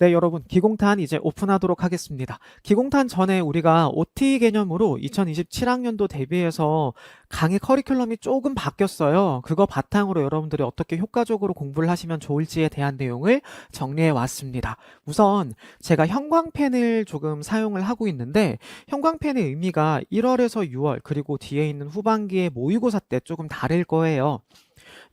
네, 여러분, 기공탄 이제 오픈하도록 하겠습니다. 기공탄 전에 우리가 OT 개념으로 2027학년도 대비해서 강의 커리큘럼이 조금 바뀌었어요. 그거 바탕으로 여러분들이 어떻게 효과적으로 공부를 하시면 좋을지에 대한 내용을 정리해 왔습니다. 우선 제가 형광펜을 조금 사용을 하고 있는데 형광펜의 의미가 1월에서 6월 그리고 뒤에 있는 후반기에 모의고사 때 조금 다를 거예요.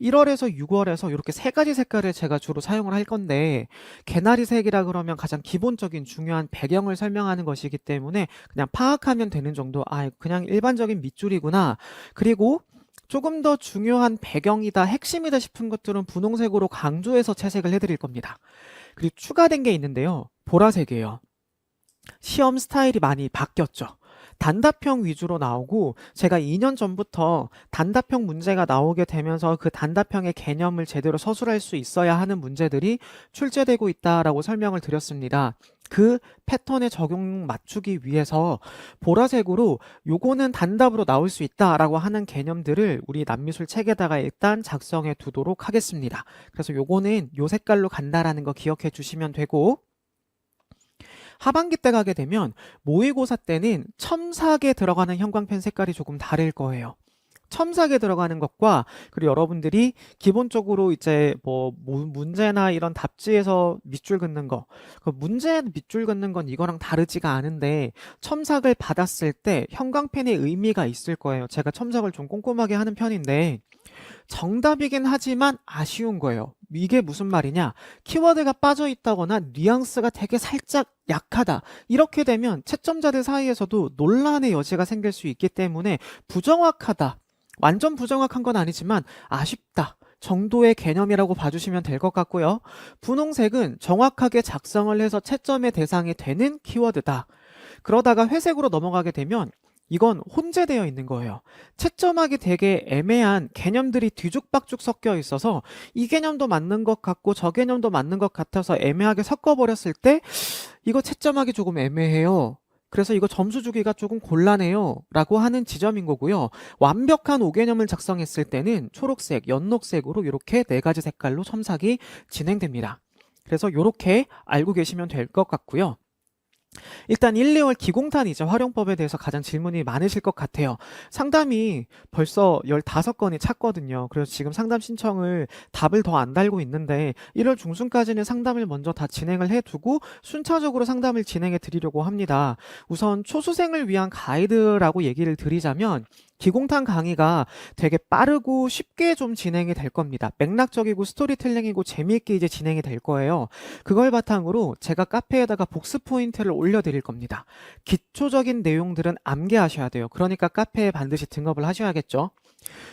1월에서 6월에서 이렇게 세 가지 색깔을 제가 주로 사용을 할 건데 개나리 색이라 그러면 가장 기본적인 중요한 배경을 설명하는 것이기 때문에 그냥 파악하면 되는 정도 아 그냥 일반적인 밑줄이구나. 그리고 조금 더 중요한 배경이다 핵심이다 싶은 것들은 분홍색으로 강조해서 채색을 해드릴 겁니다. 그리고 추가된 게 있는데요. 보라색이에요. 시험 스타일이 많이 바뀌었죠 단답형 위주로 나오고 제가 2년 전부터 단답형 문제가 나오게 되면서 그 단답형의 개념을 제대로 서술할 수 있어야 하는 문제들이 출제되고 있다라고 설명을 드렸습니다. 그 패턴에 적용 맞추기 위해서 보라색으로 요거는 단답으로 나올 수 있다라고 하는 개념들을 우리 남미술 책에다가 일단 작성해 두도록 하겠습니다. 그래서 요거는 요 색깔로 간다라는 거 기억해 주시면 되고 하반기 때 가게 되면 모의고사 때는 첨삭에 들어가는 형광펜 색깔이 조금 다를 거예요. 첨삭에 들어가는 것과 그리고 여러분들이 기본적으로 이제 뭐 무- 문제나 이런 답지에서 밑줄 긋는 거, 그 문제 밑줄 긋는 건 이거랑 다르지가 않은데 첨삭을 받았을 때 형광펜의 의미가 있을 거예요. 제가 첨삭을 좀 꼼꼼하게 하는 편인데 정답이긴 하지만 아쉬운 거예요. 이게 무슨 말이냐? 키워드가 빠져 있다거나 뉘앙스가 되게 살짝 약하다. 이렇게 되면 채점자들 사이에서도 논란의 여지가 생길 수 있기 때문에 부정확하다. 완전 부정확한 건 아니지만 아쉽다. 정도의 개념이라고 봐주시면 될 것 같고요. 분홍색은 정확하게 작성을 해서 채점의 대상이 되는 키워드다. 그러다가 회색으로 넘어가게 되면 이건 혼재되어 있는 거예요. 채점하기 되게 애매한 개념들이 뒤죽박죽 섞여 있어서 이 개념도 맞는 것 같고 저 개념도 맞는 것 같아서 애매하게 섞어버렸을 때 이거 채점하기 조금 애매해요. 그래서 이거 점수 주기가 조금 곤란해요. 라고 하는 지점인 거고요. 완벽한 5개념을 작성했을 때는 초록색, 연록색으로 이렇게 네 가지 색깔로 첨삭이 진행됩니다. 그래서 이렇게 알고 계시면 될 것 같고요. 일단 1, 2월 기공탄 이제 활용법에 대해서 가장 질문이 많으실 것 같아요. 상담이 벌써 15건이 찼거든요. 그래서 지금 상담 신청을 답을 더 안 달고 있는데 1월 중순까지는 상담을 먼저 다 진행을 해두고 순차적으로 상담을 진행해 드리려고 합니다. 우선 초수생을 위한 가이드라고 얘기를 드리자면 기공탄 강의가 되게 빠르고 쉽게 좀 진행이 될 겁니다. 맥락적이고 스토리텔링이고 재미있게 이제 진행이 될 거예요. 그걸 바탕으로 제가 카페에다가 복습 포인트를 올려드릴 겁니다. 기초적인 내용들은 암기하셔야 돼요. 그러니까 카페에 반드시 등업을 하셔야겠죠.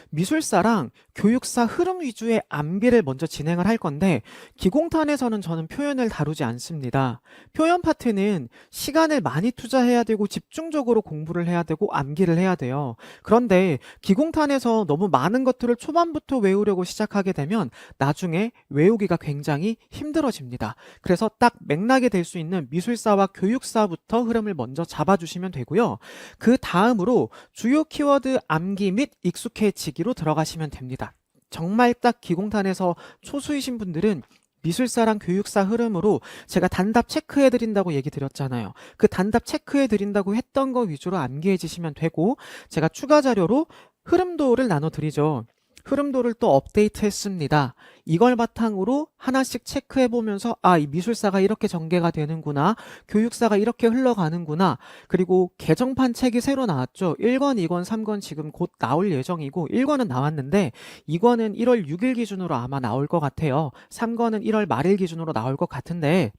미술사랑 교육사 흐름 위주의 암기를 먼저 진행을 할 건데 기공탄에서는 저는 표현을 다루지 않습니다. 표현 파트는 시간을 많이 투자해야 되고 집중적으로 공부를 해야 되고 암기를 해야 돼요. 그런데 기공탄에서 너무 많은 것들을 초반부터 외우려고 시작하게 되면 나중에 외우기가 굉장히 힘들어집니다. 그래서 딱 맥락이 될 수 있는 미술사와 교육사부터 흐름을 먼저 잡아주시면 되고요. 그 다음으로 주요 키워드 암기 및 익숙 해지기로 들어가시면 됩니다. 정말 딱 기공탄에서 초수이신 분들은 미술사랑 교육사 흐름으로 제가 단답 체크해 드린다고 얘기 드렸잖아요. 그 단답 체크해 드린다고 했던 거 위주로 암기해 주시면 되고 제가 추가 자료로 흐름도를 나눠 드리죠. 흐름도를 또 업데이트 했습니다. 이걸 바탕으로 하나씩 체크해 보면서 아, 이 미술사가 이렇게 전개가 되는구나. 교육사가 이렇게 흘러가는구나. 그리고 개정판 책이 새로 나왔죠. 1권, 2권, 3권 지금 곧 나올 예정이고 1권은 나왔는데 2권은 1월 6일 기준으로 아마 나올 것 같아요. 3권은 1월 말일 기준으로 나올 것 같은데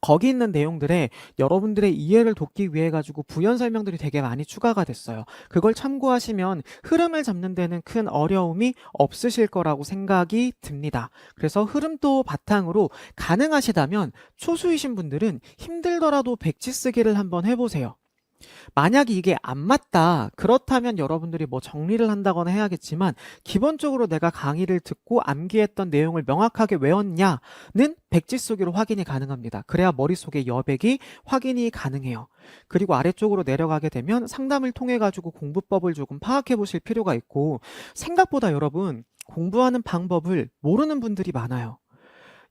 거기 있는 내용들에 여러분들의 이해를 돕기 위해 가지고 부연 설명들이 되게 많이 추가가 됐어요. 그걸 참고하시면 흐름을 잡는 데는 큰 어려움이 없으실 거라고 생각이 듭니다. 그래서 흐름도 바탕으로 가능하시다면 초수이신 분들은 힘들더라도 백지 쓰기를 한번 해보세요. 만약에 이게 안 맞다. 그렇다면 여러분들이 뭐 정리를 한다거나 해야겠지만 기본적으로 내가 강의를 듣고 암기했던 내용을 명확하게 외웠냐는 백지 쓰기로 확인이 가능합니다. 그래야 머릿속에 여백이 확인이 가능해요. 그리고 아래쪽으로 내려가게 되면 상담을 통해 가지고 공부법을 조금 파악해 보실 필요가 있고 생각보다 여러분 공부하는 방법을 모르는 분들이 많아요.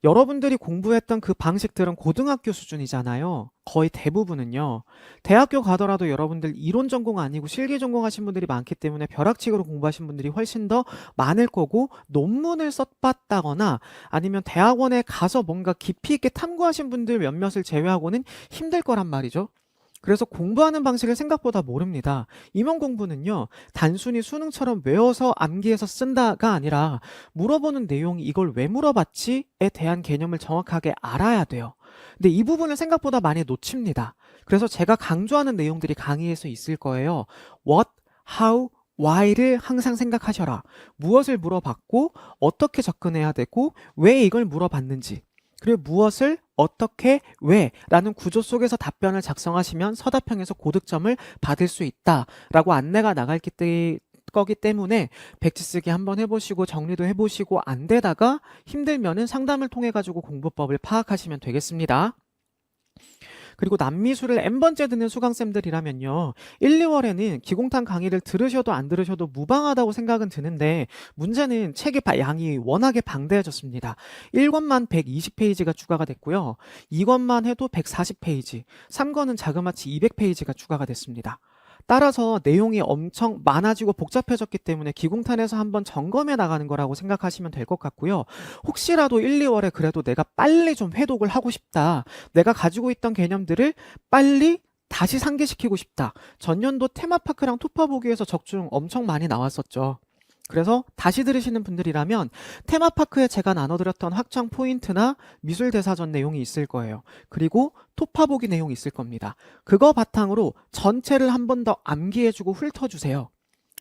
여러분들이 공부했던 그 방식들은 고등학교 수준이잖아요. 거의 대부분은요. 대학교 가더라도 여러분들 이론 전공 아니고 실기 전공하신 분들이 많기 때문에 벼락치기로 공부하신 분들이 훨씬 더 많을 거고 논문을 써봤다거나 아니면 대학원에 가서 뭔가 깊이 있게 탐구하신 분들 몇몇을 제외하고는 힘들 거란 말이죠. 그래서 공부하는 방식을 생각보다 모릅니다. 임용 공부는요, 단순히 수능처럼 외워서 암기해서 쓴다가 아니라 물어보는 내용이 이걸 왜 물어봤지에 대한 개념을 정확하게 알아야 돼요. 근데 이 부분을 생각보다 많이 놓칩니다. 그래서 제가 강조하는 내용들이 강의에서 있을 거예요. What, how, why를 항상 생각하셔라. 무엇을 물어봤고, 어떻게 접근해야 되고, 왜 이걸 물어봤는지. 그리고 무엇을 어떻게 왜 라는 구조 속에서 답변을 작성하시면 서답형에서 고득점을 받을 수 있다라고 안내가 나갈 때 거기 때문에 백지 쓰기 한번 해보시고 정리도 해보시고 안 되다가 힘들면은 상담을 통해 가지고 공부법을 파악하시면 되겠습니다. 그리고 남미술을 N번째 듣는 수강생들이라면요. 1, 2월에는 기공탄 강의를 들으셔도 안 들으셔도 무방하다고 생각은 드는데 문제는 책의 바- 양이 워낙에 방대해졌습니다. 1권만 120페이지가 추가가 됐고요. 2권만 해도 140페이지, 3권은 자그마치 200페이지가 추가가 됐습니다. 따라서 내용이 엄청 많아지고 복잡해졌기 때문에 기공탄에서 한번 점검해 나가는 거라고 생각하시면 될 것 같고요. 혹시라도 1, 2월에 그래도 내가 빨리 좀 회독을 하고 싶다. 내가 가지고 있던 개념들을 빨리 다시 상기시키고 싶다. 전년도 테마파크랑 토파보기에서 적중 엄청 많이 나왔었죠. 그래서 다시 들으시는 분들이라면 테마파크에 제가 나눠드렸던 확장 포인트나 미술 대사전 내용이 있을 거예요. 그리고 토파보기 내용이 있을 겁니다. 그거 바탕으로 전체를 한 번 더 암기해주고 훑어주세요.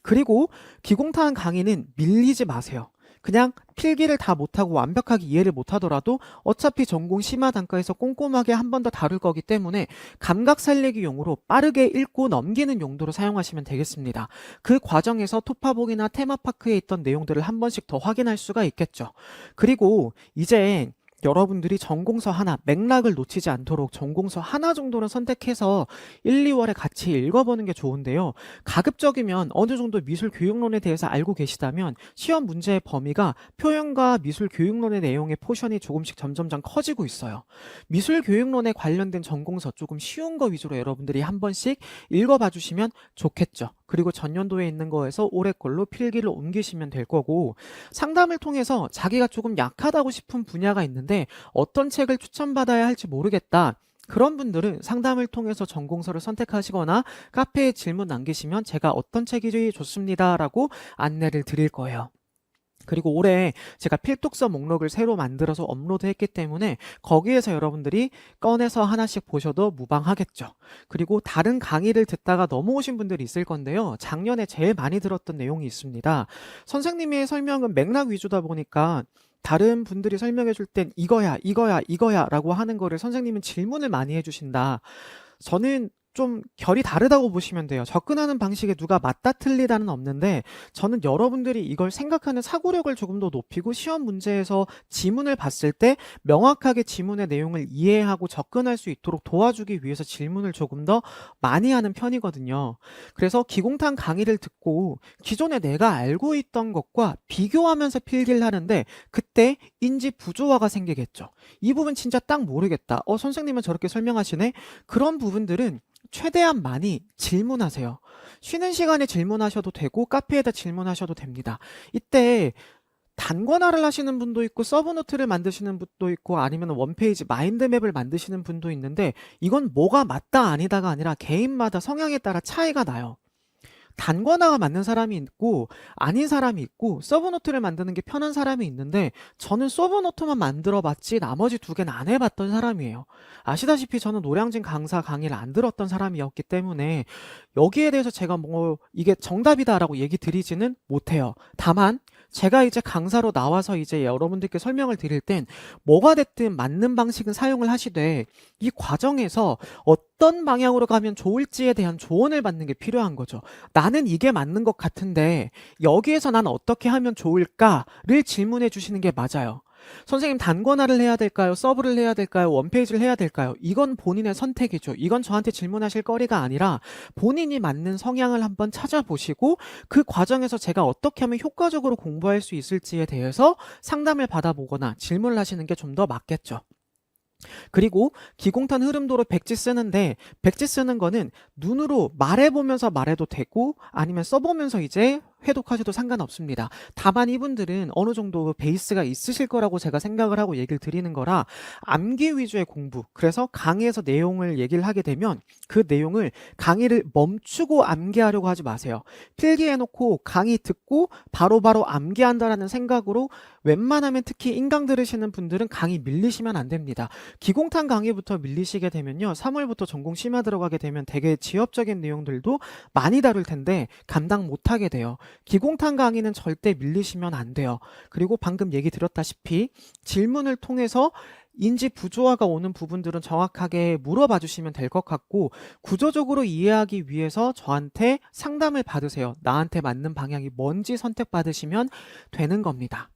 그리고 기공탄 강의는 밀리지 마세요. 그냥 필기를 다 못하고 완벽하게 이해를 못하더라도 어차피 전공 심화 단가에서 꼼꼼하게 한 번 더 다룰 거기 때문에 감각 살리기 용으로 빠르게 읽고 넘기는 용도로 사용하시면 되겠습니다. 그 과정에서 토파복이나 테마파크에 있던 내용들을 한 번씩 더 확인할 수가 있겠죠. 그리고 이제 여러분들이 전공서 하나, 맥락을 놓치지 않도록 전공서 하나 정도는 선택해서 1, 2월에 같이 읽어보는 게 좋은데요. 가급적이면 어느 정도 미술 교육론에 대해서 알고 계시다면 시험 문제의 범위가 표현과 미술 교육론의 내용의 포션이 조금씩 점점점 커지고 있어요. 미술 교육론에 관련된 전공서 조금 쉬운 거 위주로 여러분들이 한 번씩 읽어봐 주시면 좋겠죠. 그리고 전년도에 있는 거에서 올해 걸로 필기를 옮기시면 될 거고 상담을 통해서 자기가 조금 약하다고 싶은 분야가 있는데 어떤 책을 추천받아야 할지 모르겠다. 그런 분들은 상담을 통해서 전공서를 선택하시거나 카페에 질문 남기시면 제가 어떤 책이 좋습니다라고 안내를 드릴 거예요. 그리고 올해 제가 필독서 목록을 새로 만들어서 업로드했기 때문에 거기에서 여러분들이 꺼내서 하나씩 보셔도 무방하겠죠. 그리고 다른 강의를 듣다가 넘어오신 분들이 있을 건데요. 작년에 제일 많이 들었던 내용이 있습니다. 선생님의 설명은 맥락 위주다 보니까 다른 분들이 설명해 줄 땐 이거야, 이거야, 이거야 라고 하는 거를 선생님은 질문을 많이 해주신다. 저는 좀 결이 다르다고 보시면 돼요. 접근하는 방식에 누가 맞다 틀리다는 없는데 저는 여러분들이 이걸 생각하는 사고력을 조금 더 높이고 시험 문제에서 지문을 봤을 때 명확하게 지문의 내용을 이해하고 접근할 수 있도록 도와주기 위해서 질문을 조금 더 많이 하는 편이거든요. 그래서 기공탄 강의를 듣고 기존에 내가 알고 있던 것과 비교하면서 필기를 하는데 그때 인지 부조화가 생기겠죠. 이 부분 진짜 딱 모르겠다. 어, 선생님은 저렇게 설명하시네? 그런 부분들은 최대한 많이 질문하세요. 쉬는 시간에 질문하셔도 되고 카페에다 질문하셔도 됩니다. 이때 단권화를 하시는 분도 있고 서브노트를 만드시는 분도 있고 아니면 원페이지 마인드맵을 만드시는 분도 있는데 이건 뭐가 맞다 아니다가 아니라 개인마다 성향에 따라 차이가 나요. 단권화가 맞는 사람이 있고 아닌 사람이 있고 서브노트를 만드는 게 편한 사람이 있는데 저는 서브노트만 만들어 봤지 나머지 두 개는 안 해봤던 사람이에요. 아시다시피 저는 노량진 강사 강의를 안 들었던 사람이었기 때문에 여기에 대해서 제가 뭐 이게 정답이다라고 얘기 드리지는 못해요. 다만 제가 이제 강사로 나와서 이제 여러분들께 설명을 드릴 땐 뭐가 됐든 맞는 방식은 사용을 하시되 이 과정에서 어떤 방향으로 가면 좋을지에 대한 조언을 받는 게 필요한 거죠. 나는 이게 맞는 것 같은데 여기에서 난 어떻게 하면 좋을까를 질문해 주시는 게 맞아요. 선생님 단권화를 해야 될까요? 서브를 해야 될까요? 원페이지를 해야 될까요? 이건 본인의 선택이죠. 이건 저한테 질문하실 거리가 아니라 본인이 맞는 성향을 한번 찾아보시고 그 과정에서 제가 어떻게 하면 효과적으로 공부할 수 있을지에 대해서 상담을 받아보거나 질문을 하시는 게 좀 더 맞겠죠. 그리고 기공탄 흐름도로 백지 쓰는데 백지 쓰는 거는 눈으로 말해보면서 말해도 되고 아니면 써보면서 이제 회독하셔도 상관없습니다. 다만 이분들은 어느 정도 베이스가 있으실 거라고 제가 생각을 하고 얘기를 드리는 거라 암기 위주의 공부 그래서 강의에서 내용을 얘기를 하게 되면 그 내용을 강의를 멈추고 암기하려고 하지 마세요. 필기해놓고 강의 듣고 바로바로 암기한다라는 생각으로 웬만하면 특히 인강 들으시는 분들은 강의 밀리시면 안 됩니다. 기공탄 강의부터 밀리시게 되면요. 3월부터 전공 심화 들어가게 되면 되게 지엽적인 내용들도 많이 다룰 텐데 감당 못하게 돼요. 기공탄 강의는 절대 밀리시면 안 돼요. 그리고 방금 얘기 드렸다시피 질문을 통해서 인지 부조화가 오는 부분들은 정확하게 물어봐 주시면 될 것 같고 구조적으로 이해하기 위해서 저한테 상담을 받으세요. 나한테 맞는 방향이 뭔지 선택받으시면 되는 겁니다.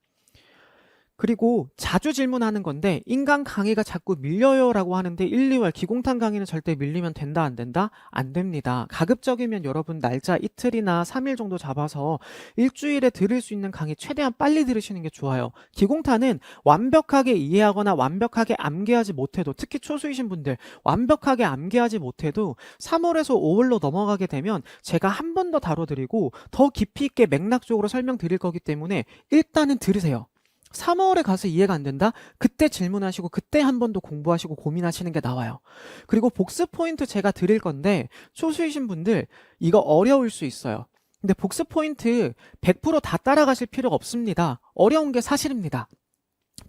그리고 자주 질문하는 건데 인강 강의가 자꾸 밀려요 라고 하는데 1, 2월 기공탄 강의는 절대 밀리면 된다 안 된다? 안 됩니다. 가급적이면 여러분 날짜 이틀이나 3일 정도 잡아서 일주일에 들을 수 있는 강의 최대한 빨리 들으시는 게 좋아요. 기공탄은 완벽하게 이해하거나 완벽하게 암기하지 못해도 특히 초수이신 분들 완벽하게 암기하지 못해도 3월에서 5월로 넘어가게 되면 제가 한 번 더 다뤄드리고 더 깊이 있게 맥락적으로 설명드릴 거기 때문에 일단은 들으세요. 3월에 가서 이해가 안 된다? 그때 질문하시고 그때 한 번 더 공부하시고 고민하시는 게 나와요. 그리고 복습 포인트 제가 드릴 건데 초수이신 분들 이거 어려울 수 있어요. 근데 복습 포인트 100%다 따라가실 필요가 없습니다. 어려운 게 사실입니다.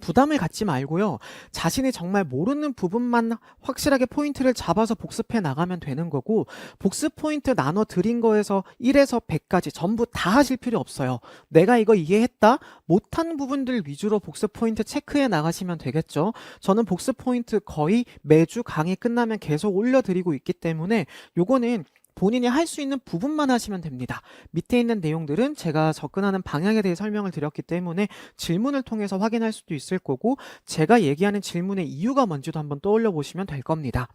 부담을 갖지 말고요. 자신이 정말 모르는 부분만 확실하게 포인트를 잡아서 복습해 나가면 되는 거고 복습 포인트 나눠 드린 거에서 1에서 100까지 전부 다 하실 필요 없어요. 내가 이거 이해했다? 못한 부분들 위주로 복습 포인트 체크해 나가시면 되겠죠. 저는 복습 포인트 거의 매주 강의 끝나면 계속 올려드리고 있기 때문에 요거는 본인이 할 수 있는 부분만 하시면 됩니다. 밑에 있는 내용들은 제가 접근하는 방향에 대해 설명을 드렸기 때문에 질문을 통해서 확인할 수도 있을 거고 제가 얘기하는 질문의 이유가 뭔지도 한번 떠올려 보시면 될 겁니다.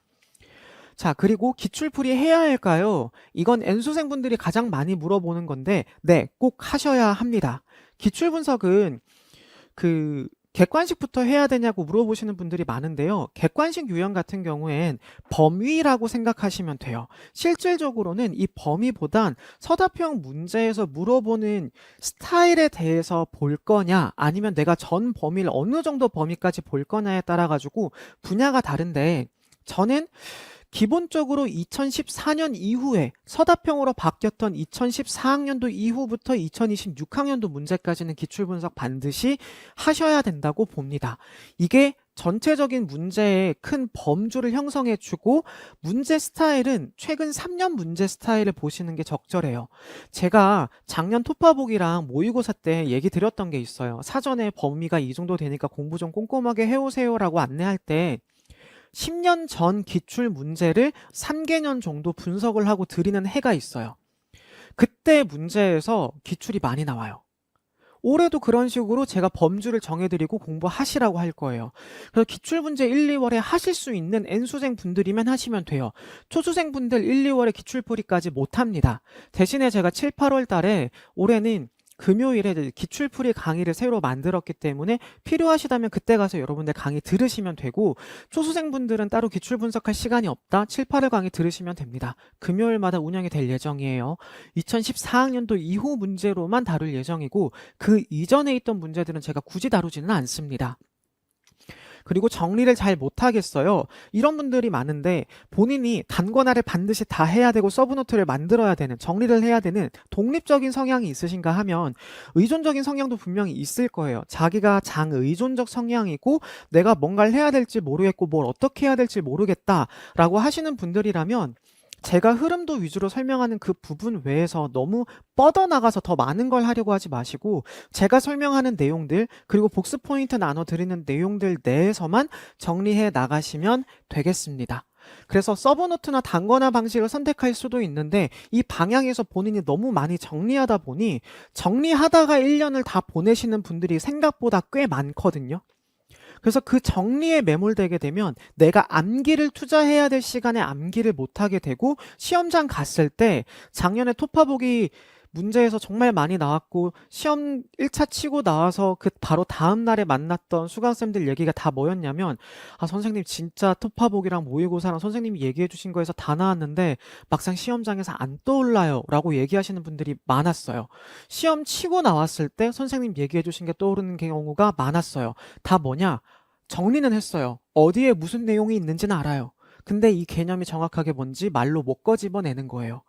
자, 그리고 기출풀이 해야 할까요? 이건 N수생분들이 가장 많이 물어보는 건데, 네, 꼭 하셔야 합니다. 기출 분석은 그 객관식부터 해야 되냐고 물어보시는 분들이 많은데요. 객관식 유형 같은 경우엔 범위라고 생각하시면 돼요. 실질적으로는 이 범위보단 서답형 문제에서 물어보는 스타일에 대해서 볼 거냐, 아니면 내가 전 범위를 어느 정도 범위까지 볼 거냐에 따라 가지고 분야가 다른데, 저는 기본적으로 2014년 이후에 서답형으로 바뀌었던 2014학년도 이후부터 2026학년도 문제까지는 기출분석 반드시 하셔야 된다고 봅니다. 이게 전체적인 문제의 큰 범주를 형성해주고 문제 스타일은 최근 3년 문제 스타일을 보시는 게 적절해요. 제가 작년 토파보기랑 모의고사 때 얘기 드렸던 게 있어요. 사전에 범위가 이 정도 되니까 공부 좀 꼼꼼하게 해오세요라고 안내할 때 10년 전 기출 문제를 3개년 정도 분석을 하고 드리는 해가 있어요. 그때 문제에서 기출이 많이 나와요. 올해도 그런 식으로 제가 범주를 정해드리고 공부하시라고 할 거예요. 그래서 기출문제 1, 2월에 하실 수 있는 N수생 분들이면 하시면 돼요. 초수생 분들 1, 2월에 기출풀이까지 못합니다. 대신에 제가 7, 8월 달에 올해는 금요일에 기출풀이 강의를 새로 만들었기 때문에 필요하시다면 그때 가서 여러분들 강의 들으시면 되고 초수생분들은 따로 기출 분석할 시간이 없다. 7, 8월 강의 들으시면 됩니다. 금요일마다 운영이 될 예정이에요. 2014학년도 이후 문제로만 다룰 예정이고 그 이전에 있던 문제들은 제가 굳이 다루지는 않습니다. 그리고 정리를 잘 못하겠어요. 이런 분들이 많은데 본인이 단권화를 반드시 다 해야 되고 서브노트를 만들어야 되는 정리를 해야 되는 독립적인 성향이 있으신가 하면 의존적인 성향도 분명히 있을 거예요. 자기가 장의존적 성향이고 내가 뭔가를 해야 될지 모르겠고 뭘 어떻게 해야 될지 모르겠다라고 하시는 분들이라면 제가 흐름도 위주로 설명하는 그 부분 외에서 너무 뻗어나가서 더 많은 걸 하려고 하지 마시고 제가 설명하는 내용들 그리고 복습 포인트 나눠 드리는 내용들 내에서만 정리해 나가시면 되겠습니다. 그래서 서브노트나 단권화 방식을 선택할 수도 있는데 이 방향에서 본인이 너무 많이 정리하다 보니 정리하다가 1년을 다 보내시는 분들이 생각보다 꽤 많거든요. 그래서 그 정리에 매몰되게 되면 내가 암기를 투자해야 될 시간에 암기를 못하게 되고 시험장 갔을 때 작년에 토파보기 문제에서 정말 많이 나왔고 시험 1차 치고 나와서 그 바로 다음 날에 만났던 수강생들 얘기가 다 뭐였냐면 아 선생님 진짜 토파보기랑 모의고사랑 선생님이 얘기해 주신 거에서 다 나왔는데 막상 시험장에서 안 떠올라요 라고 얘기하시는 분들이 많았어요. 시험 치고 나왔을 때 선생님 얘기해 주신 게 떠오르는 경우가 많았어요. 다 뭐냐? 정리는 했어요. 어디에 무슨 내용이 있는지는 알아요. 근데 이 개념이 정확하게 뭔지 말로 못 꺼집어내는 거예요.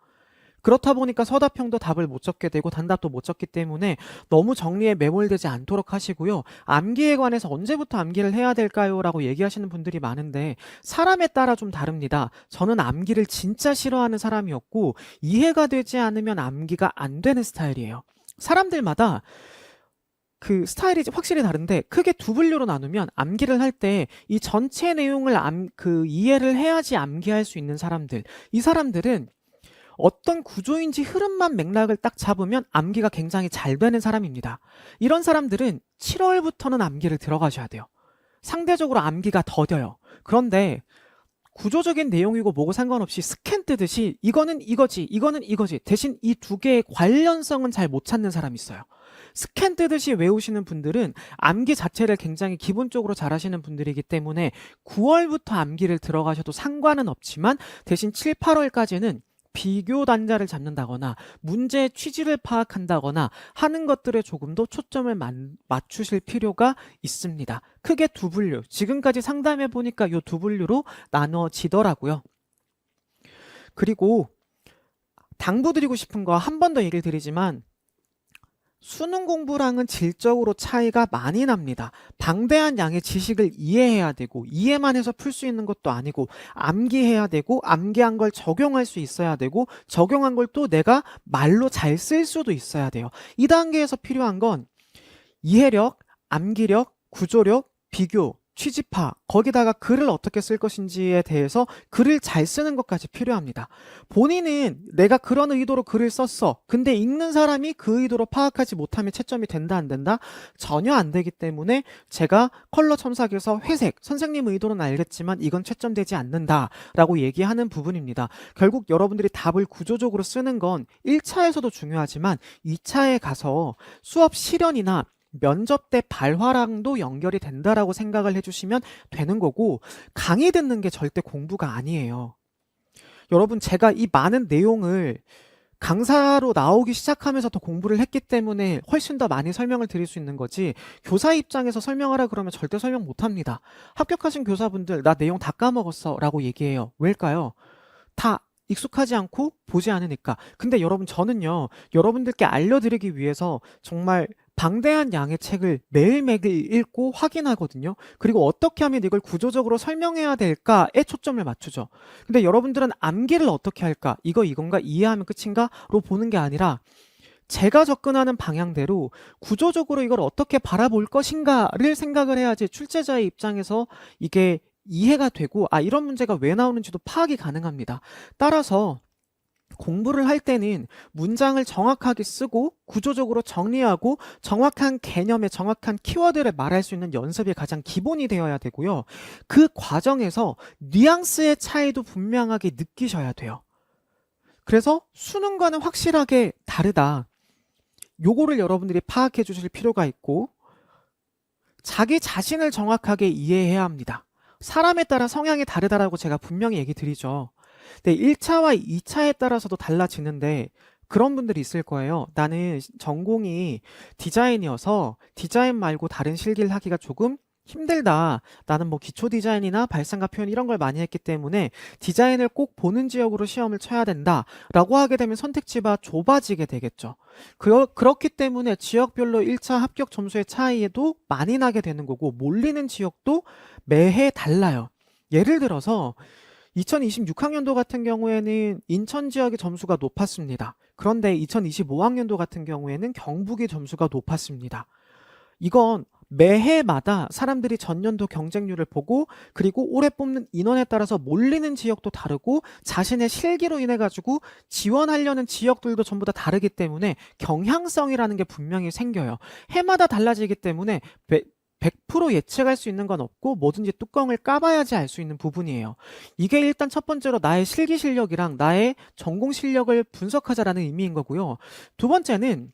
그렇다 보니까 서답형도 답을 못 적게 되고 단답도 못 적기 때문에 너무 정리에 매몰되지 않도록 하시고요. 암기에 관해서 언제부터 암기를 해야 될까요? 라고 얘기하시는 분들이 많은데 사람에 따라 좀 다릅니다. 저는 암기를 진짜 싫어하는 사람이었고 이해가 되지 않으면 암기가 안 되는 스타일이에요. 사람들마다 그 스타일이 확실히 다른데 크게 두 분류로 나누면 암기를 할 때 이 전체 내용을 암, 그 이해를 해야지 암기할 수 있는 사람들. 이 사람들은 어떤 구조인지 흐름만 맥락을 딱 잡으면 암기가 굉장히 잘 되는 사람입니다. 이런 사람들은 7월부터는 암기를 들어가셔야 돼요. 상대적으로 암기가 더뎌요. 그런데 구조적인 내용이고 뭐고 상관없이 스캔 뜨듯이 이거는 이거지, 이거는 이거지. 대신 이 두 개의 관련성은 잘 못 찾는 사람이 있어요. 스캔 뜨듯이 외우시는 분들은 암기 자체를 굉장히 기본적으로 잘 하시는 분들이기 때문에 9월부터 암기를 들어가셔도 상관은 없지만 대신 7, 8월까지는 비교 단자를 잡는다거나 문제의 취지를 파악한다거나 하는 것들에 조금 더 초점을 만- 맞추실 필요가 있습니다. 크게 두 분류. 지금까지 상담해 보니까 이 두 분류로 나눠지더라고요. 그리고 당부 드리고 싶은 거 한 번 더 얘기를 드리지만 수능 공부랑은 질적으로 차이가 많이 납니다. 방대한 양의 지식을 이해해야 되고 이해만 해서 풀 수 있는 것도 아니고 암기해야 되고 암기한 걸 적용할 수 있어야 되고 적용한 걸 또 내가 말로 잘 쓸 수도 있어야 돼요. 이 단계에서 필요한 건 이해력, 암기력, 구조력, 비교, 취집파, 거기다가 글을 어떻게 쓸 것인지에 대해서 글을 잘 쓰는 것까지 필요합니다. 본인은 내가 그런 의도로 글을 썼어. 근데 읽는 사람이 그 의도로 파악하지 못하면 채점이 된다, 안 된다? 전혀 안 되기 때문에 제가 컬러 첨삭에서 회색, 선생님 의도는 알겠지만 이건 채점되지 않는다. 라고 얘기하는 부분입니다. 결국 여러분들이 답을 구조적으로 쓰는 건 1차에서도 중요하지만 2차에 가서 수업 실연이나 면접 때 발화랑도 연결이 된다라고 생각을 해주시면 되는 거고 강의 듣는 게 절대 공부가 아니에요. 여러분 제가 이 많은 내용을 강사로 나오기 시작하면서 더 공부를 했기 때문에 훨씬 더 많이 설명을 드릴 수 있는 거지 교사 입장에서 설명하라 그러면 절대 설명 못 합니다. 합격하신 교사분들 나 내용 다 까먹었어 라고 얘기해요. 왜일까요? 다 익숙하지 않고 보지 않으니까. 근데 여러분 저는요 여러분들께 알려드리기 위해서 정말 방대한 양의 책을 매일매일 읽고 확인하거든요. 그리고 어떻게 하면 이걸 구조적으로 설명해야 될까에 초점을 맞추죠. 근데 여러분들은 암기를 어떻게 할까? 이거 이건가? 이해하면 끝인가?로 보는 게 아니라 제가 접근하는 방향대로 구조적으로 이걸 어떻게 바라볼 것인가를 생각을 해야지 출제자의 입장에서 이게 이해가 되고 아 이런 문제가 왜 나오는지도 파악이 가능합니다. 따라서 공부를 할 때는 문장을 정확하게 쓰고 구조적으로 정리하고 정확한 개념에 정확한 키워드를 말할 수 있는 연습이 가장 기본이 되어야 되고요. 그 과정에서 뉘앙스의 차이도 분명하게 느끼셔야 돼요. 그래서 수능과는 확실하게 다르다. 요거를 여러분들이 파악해 주실 필요가 있고 자기 자신을 정확하게 이해해야 합니다. 사람에 따라 성향이 다르다라고 제가 분명히 얘기 드리죠. 네, 1차와 2차에 따라서도 달라지는데 그런 분들이 있을 거예요. 나는 전공이 디자인이어서 디자인 말고 다른 실기를 하기가 조금 힘들다. 나는 뭐 기초 디자인이나 발상과 표현 이런 걸 많이 했기 때문에 디자인을 꼭 보는 지역으로 시험을 쳐야 된다. 라고 하게 되면 선택지가 좁아지게 되겠죠. 그러, 그렇기 때문에 지역별로 1차 합격 점수의 차이에도 많이 나게 되는 거고 몰리는 지역도 매해 달라요. 예를 들어서 2026학년도 같은 경우에는 인천 지역의 점수가 높았습니다. 그런데 2025학년도 같은 경우에는 경북의 점수가 높았습니다. 이건 매해마다 사람들이 전년도 경쟁률을 보고 그리고 올해 뽑는 인원에 따라서 몰리는 지역도 다르고 자신의 실기로 인해 가지고 지원하려는 지역들도 전부 다 다르기 때문에 경향성이라는 게 분명히 생겨요. 해마다 달라지기 때문에 매- 100% 예측할 수 있는 건 없고 뭐든지 뚜껑을 까봐야지 알 수 있는 부분이에요. 이게 일단 첫 번째로 나의 실기 실력이랑 나의 전공 실력을 분석하자라는 의미인 거고요. 두 번째는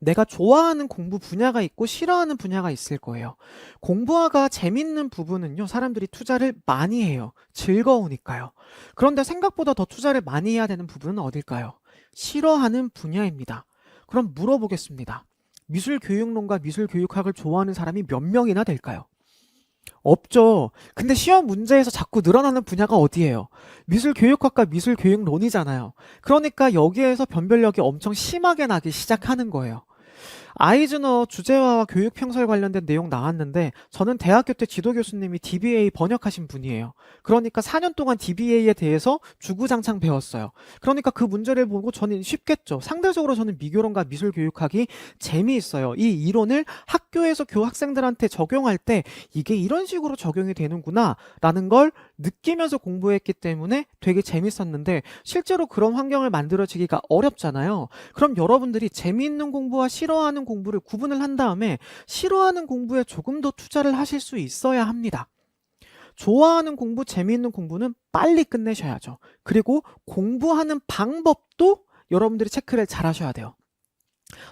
내가 좋아하는 공부 분야가 있고 싫어하는 분야가 있을 거예요. 공부하가 재밌는 부분은요, 사람들이 투자를 많이 해요. 즐거우니까요. 그런데 생각보다 더 투자를 많이 해야 되는 부분은 어딜까요? 싫어하는 분야입니다. 그럼 물어보겠습니다. 미술 교육론과 미술 교육학을 좋아하는 사람이 몇 명이나 될까요? 없죠. 근데 시험 문제에서 자꾸 늘어나는 분야가 어디예요? 미술 교육학과 미술 교육론이잖아요. 그러니까 여기에서 변별력이 엄청 심하게 나기 시작하는 거예요. 아이즈너 주제화와 교육 평설 관련된 내용 나왔는데 저는 대학교 때 지도 교수님이 DBA 번역하신 분이에요. 그러니까 4년 동안 DBA에 대해서 주구장창 배웠어요. 그러니까 그 문제를 보고 저는 쉽겠죠. 상대적으로 저는 미교론과 미술 교육학이 재미있어요. 이 이론을 학교에서 교 학생들한테 적용할 때 이게 이런 식으로 적용이 되는구나 라는 걸 느끼면서 공부했기 때문에 되게 재밌었는데 실제로 그런 환경을 만들어지기가 어렵잖아요. 그럼 여러분들이 재미있는 공부와 싫어하는 공부를 구분을 한 다음에 싫어하는 공부에 조금 더 투자를 하실 수 있어야 합니다. 좋아하는 공부, 재미있는 공부는 빨리 끝내셔야죠. 그리고 공부하는 방법도 여러분들이 체크를 잘 하셔야 돼요.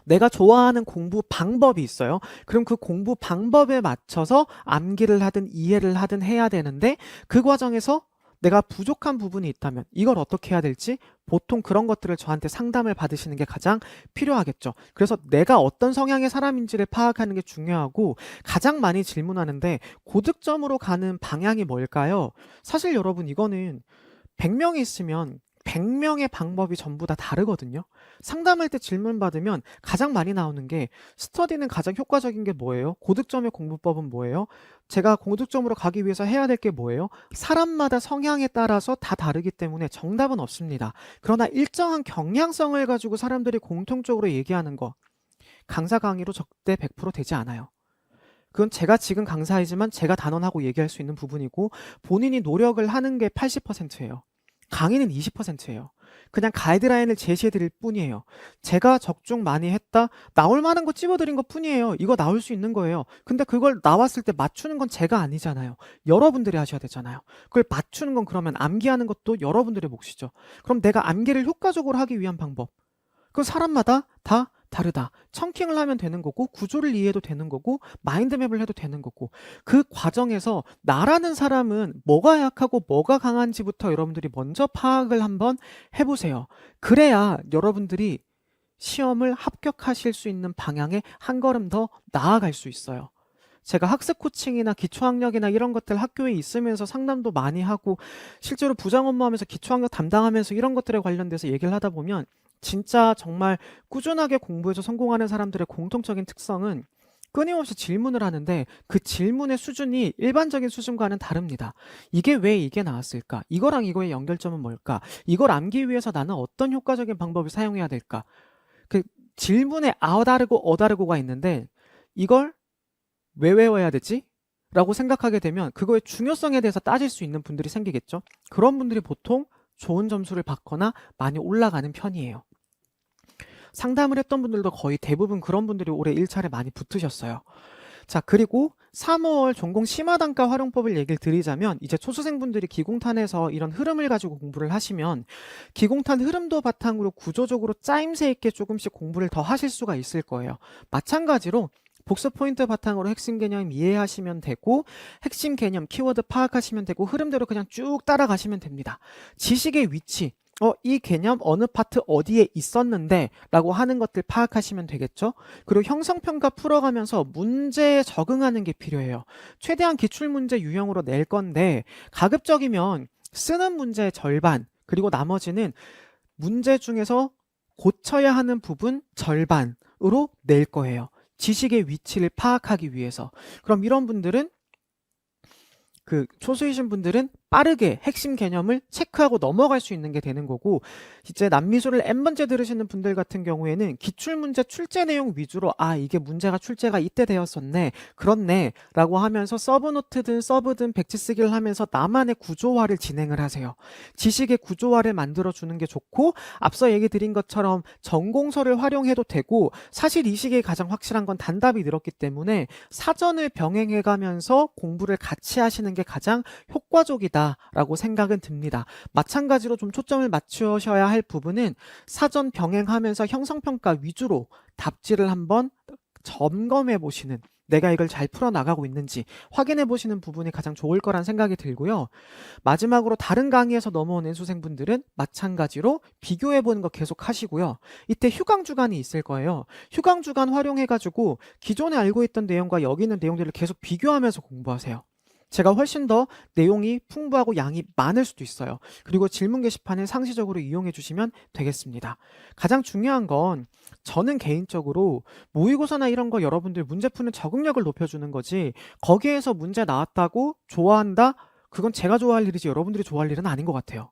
내가 좋아하는 공부 방법이 있어요. 그럼 그 공부 방법에 맞춰서 암기를 하든 이해를 하든 해야 되는데 그 과정에서 내가 부족한 부분이 있다면 이걸 어떻게 해야 될지 보통 그런 것들을 저한테 상담을 받으시는 게 가장 필요하겠죠. 그래서 내가 어떤 성향의 사람인지를 파악하는 게 중요하고 가장 많이 질문하는데 고득점으로 가는 방향이 뭘까요? 사실 여러분 이거는 100명이 있으면 100명의 방법이 전부 다 다르거든요. 상담할 때 질문 받으면 가장 많이 나오는 게 스터디는 가장 효과적인 게 뭐예요? 고득점의 공부법은 뭐예요? 제가 고득점으로 가기 위해서 해야 될 게 뭐예요? 사람마다 성향에 따라서 다 다르기 때문에 정답은 없습니다. 그러나 일정한 경향성을 가지고 사람들이 공통적으로 얘기하는 거 강사 강의로 적대 100% 되지 않아요. 그건 제가 지금 강사이지만 제가 단언하고 얘기할 수 있는 부분이고 본인이 노력을 하는 게 80%예요. 강의는 20%예요. 그냥 가이드라인을 제시해 드릴 뿐이에요. 제가 적중 많이 했다? 나올 만한 거 찝어 드린 것 뿐이에요. 이거 나올 수 있는 거예요. 근데 그걸 나왔을 때 맞추는 건 제가 아니잖아요. 여러분들이 하셔야 되잖아요. 그걸 맞추는 건 그러면 암기하는 것도 여러분들의 몫이죠. 그럼 내가 암기를 효과적으로 하기 위한 방법. 그 사람마다 다 다르다. 청킹을 하면 되는 거고, 구조를 이해해도 되는 거고, 마인드맵을 해도 되는 거고, 그 과정에서 나라는 사람은 뭐가 약하고 뭐가 강한지부터 여러분들이 먼저 파악을 한번 해보세요. 그래야 여러분들이 시험을 합격하실 수 있는 방향에 한 걸음 더 나아갈 수 있어요. 제가 학습 코칭이나 기초학력이나 이런 것들 학교에 있으면서 상담도 많이 하고 실제로 부장 업무하면서 기초학력 담당하면서 이런 것들에 관련돼서 얘기를 하다 보면 진짜 정말 꾸준하게 공부해서 성공하는 사람들의 공통적인 특성은 끊임없이 질문을 하는데 그 질문의 수준이 일반적인 수준과는 다릅니다. 이게 왜 이게 나왔을까? 이거랑 이거의 연결점은 뭘까? 이걸 암기 위해서 나는 어떤 효과적인 방법을 사용해야 될까? 그 질문에 아다르고 어다르고가 있는데 이걸 왜 외워야 되지? 라고 생각하게 되면 그거의 중요성에 대해서 따질 수 있는 분들이 생기겠죠? 그런 분들이 보통 좋은 점수를 받거나 많이 올라가는 편이에요. 상담을 했던 분들도 거의 대부분 그런 분들이 올해 1차례 많이 붙으셨어요. 자, 그리고 3월 전공 심화단가 활용법을 얘기를 드리자면 이제 초수생분들이 기공탄에서 이런 흐름을 가지고 공부를 하시면 기공탄 흐름도 바탕으로 구조적으로 짜임새 있게 조금씩 공부를 더 하실 수가 있을 거예요. 마찬가지로 복습 포인트 바탕으로 핵심 개념 이해하시면 되고 핵심 개념 키워드 파악하시면 되고 흐름대로 그냥 쭉 따라가시면 됩니다. 지식의 위치 어, 이 개념 어느 파트 어디에 있었는데 라고 하는 것들 파악하시면 되겠죠? 그리고 형성평가 풀어가면서 문제에 적응하는 게 필요해요. 최대한 기출문제 유형으로 낼 건데 가급적이면 쓰는 문제의 절반 그리고 나머지는 문제 중에서 고쳐야 하는 부분 절반으로 낼 거예요. 지식의 위치를 파악하기 위해서. 그럼 이런 분들은 그 초수이신 분들은 빠르게 핵심 개념을 체크하고 넘어갈 수 있는 게 되는 거고 이제 남미술을 n번째 들으시는 분들 같은 경우에는 기출문제 출제 내용 위주로 아 이게 문제가 출제가 이때 되었었네 그렇네 라고 하면서 서브노트든 서브든 백지 쓰기를 하면서 나만의 구조화를 진행을 하세요. 지식의 구조화를 만들어 주는 게 좋고 앞서 얘기 드린 것처럼 전공서를 활용해도 되고 사실 이 시기에 가장 확실한 건 단답이 늘었기 때문에 사전을 병행해 가면서 공부를 같이 하시는 게 가장 효과적이다 라고 생각은 듭니다. 마찬가지로 좀 초점을 맞추셔야 할 부분은 사전 병행하면서 형성평가 위주로 답지를 한번 점검해 보시는 내가 이걸 잘 풀어나가고 있는지 확인해 보시는 부분이 가장 좋을 거란 생각이 들고요. 마지막으로 다른 강의에서 넘어온 수생분들은 마찬가지로 비교해 보는 거 계속 하시고요. 이때 휴강 주간이 있을 거예요. 휴강 주간 활용해 가지고 기존에 알고 있던 내용과 여기 있는 내용들을 계속 비교하면서 공부하세요. 제가 훨씬 더 내용이 풍부하고 양이 많을 수도 있어요. 그리고 질문 게시판을 상시적으로 이용해 주시면 되겠습니다. 가장 중요한 건 저는 개인적으로 모의고사나 이런 거 여러분들 문제 푸는 적응력을 높여주는 거지 거기에서 문제 나왔다고 좋아한다? 그건 제가 좋아할 일이지 여러분들이 좋아할 일은 아닌 것 같아요.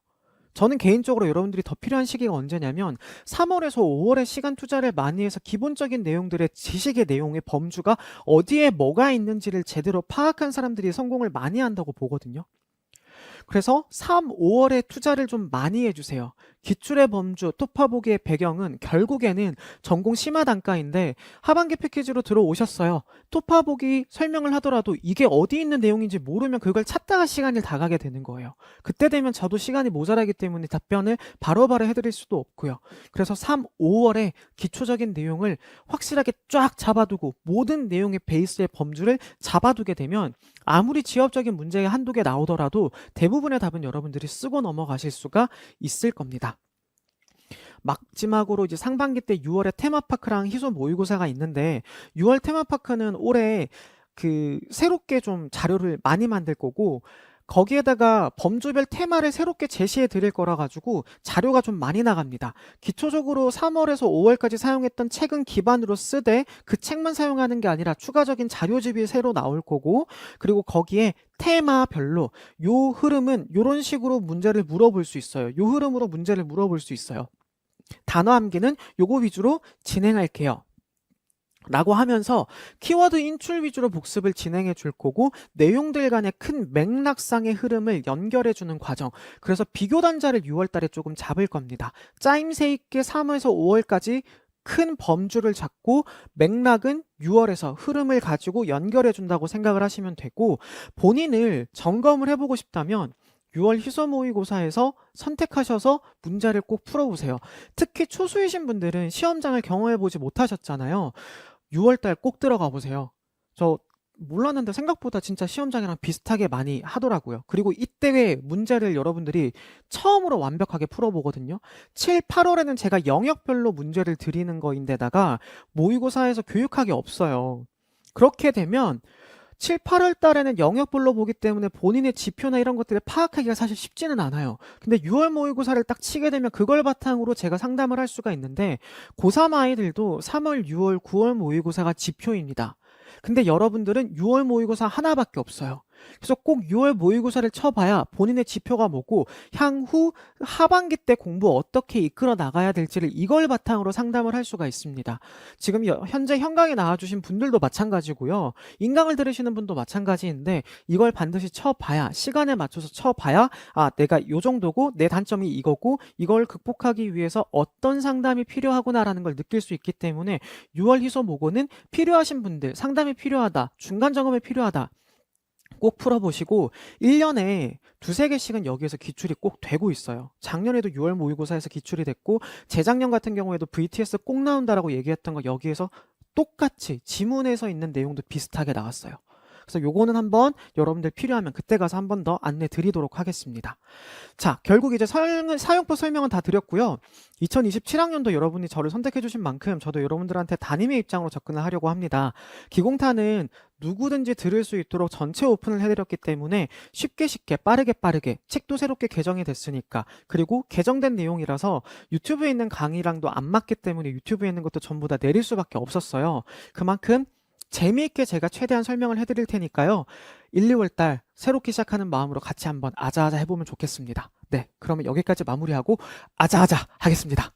저는 개인적으로 여러분들이 더 필요한 시기가 언제냐면 3월에서 5월에 시간 투자를 많이 해서 기본적인 내용들의 지식의 내용의 범주가 어디에 뭐가 있는지를 제대로 파악한 사람들이 성공을 많이 한다고 보거든요. 그래서 3, 5월에 투자를 좀 많이 해주세요. 기출의 범주, 토파보기의 배경은 결국에는 전공 심화 단가인데 하반기 패키지로 들어오셨어요. 토파보기 설명을 하더라도 이게 어디 있는 내용인지 모르면 그걸 찾다가 시간이 다 가게 되는 거예요. 그때 되면 저도 시간이 모자라기 때문에 답변을 바로바로 해드릴 수도 없고요. 그래서 3, 5월에 기초적인 내용을 확실하게 쫙 잡아두고 모든 내용의 베이스의 범주를 잡아두게 되면 아무리 지엽적인 문제가 한두 개 나오더라도 대부분 의 답은 여러분들이 쓰고 넘어가실 수가 있을 겁니다. 마지막으로 이제 상반기 때 6월에 테마파크랑 희소 모의고사가 있는데 6월 테마파크는 올해 그 새롭게 좀 자료를 많이 만들 거고 거기에다가 범주별 테마를 새롭게 제시해 드릴 거라 가지고 자료가 좀 많이 나갑니다. 기초적으로 3월에서 5월까지 사용했던 책은 기반으로 쓰되 그 책만 사용하는 게 아니라 추가적인 자료집이 새로 나올 거고 그리고 거기에 테마별로 요 흐름은 요런 식으로 문제를 물어볼 수 있어요. 요 흐름으로 문제를 물어볼 수 있어요. 단어 암기는 요거 위주로 진행할게요. 라고 하면서 키워드 인출 위주로 복습을 진행해 줄 거고 내용들 간의 큰 맥락상의 흐름을 연결해 주는 과정 그래서 비교 단자를 6월 달에 조금 잡을 겁니다 짜임새 있게 3월에서 5월까지 큰 범주를 잡고 맥락은 6월에서 흐름을 가지고 연결해 준다고 생각을 하시면 되고 본인을 점검을 해보고 싶다면 6월 희소 모의고사에서 선택하셔서 문제를 꼭 풀어보세요. 특히 초수이신 분들은 시험장을 경험해보지 못하셨잖아요. 6월달 꼭 들어가 보세요. 저 몰랐는데 생각보다 진짜 시험장이랑 비슷하게 많이 하더라고요. 그리고 이때의 문제를 여러분들이 처음으로 완벽하게 풀어보거든요. 7, 8월에는 제가 영역별로 문제를 드리는 거인데다가 모의고사에서 교육학이 없어요. 그렇게 되면 7, 8월 달에는 영역별로 보기 때문에 본인의 지표나 이런 것들을 파악하기가 사실 쉽지는 않아요. 근데 6월 모의고사를 딱 치게 되면 그걸 바탕으로 제가 상담을 할 수가 있는데 고3 아이들도 3월, 6월, 9월 모의고사가 지표입니다. 근데 여러분들은 6월 모의고사 하나밖에 없어요. 그래서 꼭 6월 모의고사를 쳐봐야 본인의 지표가 뭐고 향후 하반기 때 공부 어떻게 이끌어 나가야 될지를 이걸 바탕으로 상담을 할 수가 있습니다. 지금 여- 현재 현강에 나와주신 분들도 마찬가지고요. 인강을 들으시는 분도 마찬가지인데 이걸 반드시 쳐봐야 시간에 맞춰서 쳐봐야 아 내가 요 정도고 내 단점이 이거고 이걸 극복하기 위해서 어떤 상담이 필요하구나라는 걸 느낄 수 있기 때문에 6월 희소 모고는 필요하신 분들 상담이 필요하다 중간 점검이 필요하다 꼭 풀어보시고 1년에 두세 개씩은 여기에서 기출이 꼭 되고 있어요. 작년에도 6월 모의고사에서 기출이 됐고 재작년 같은 경우에도 VTS 꼭 나온다라고 얘기했던 거 여기에서 똑같이 지문에서 있는 내용도 비슷하게 나왔어요. 그래서 요거는 한번 여러분들 필요하면 그때 가서 한 번 더 안내 드리도록 하겠습니다. 자, 결국 이제 사용, 사용법 설명은 다 드렸고요. 2027학년도 여러분이 저를 선택해 주신 만큼 저도 여러분들한테 담임의 입장으로 접근을 하려고 합니다. 기공타는 누구든지 들을 수 있도록 전체 오픈을 해드렸기 때문에 쉽게 쉽게 빠르게 빠르게 책도 새롭게 개정이 됐으니까 그리고 개정된 내용이라서 유튜브에 있는 강의랑도 안 맞기 때문에 유튜브에 있는 것도 전부 다 내릴 수밖에 없었어요. 그만큼 재미있게 제가 최대한 설명을 해드릴 테니까요. 1, 2월 달 새롭게 시작하는 마음으로 같이 한번 아자아자 해보면 좋겠습니다. 네, 그러면 여기까지 마무리하고 아자아자 하겠습니다.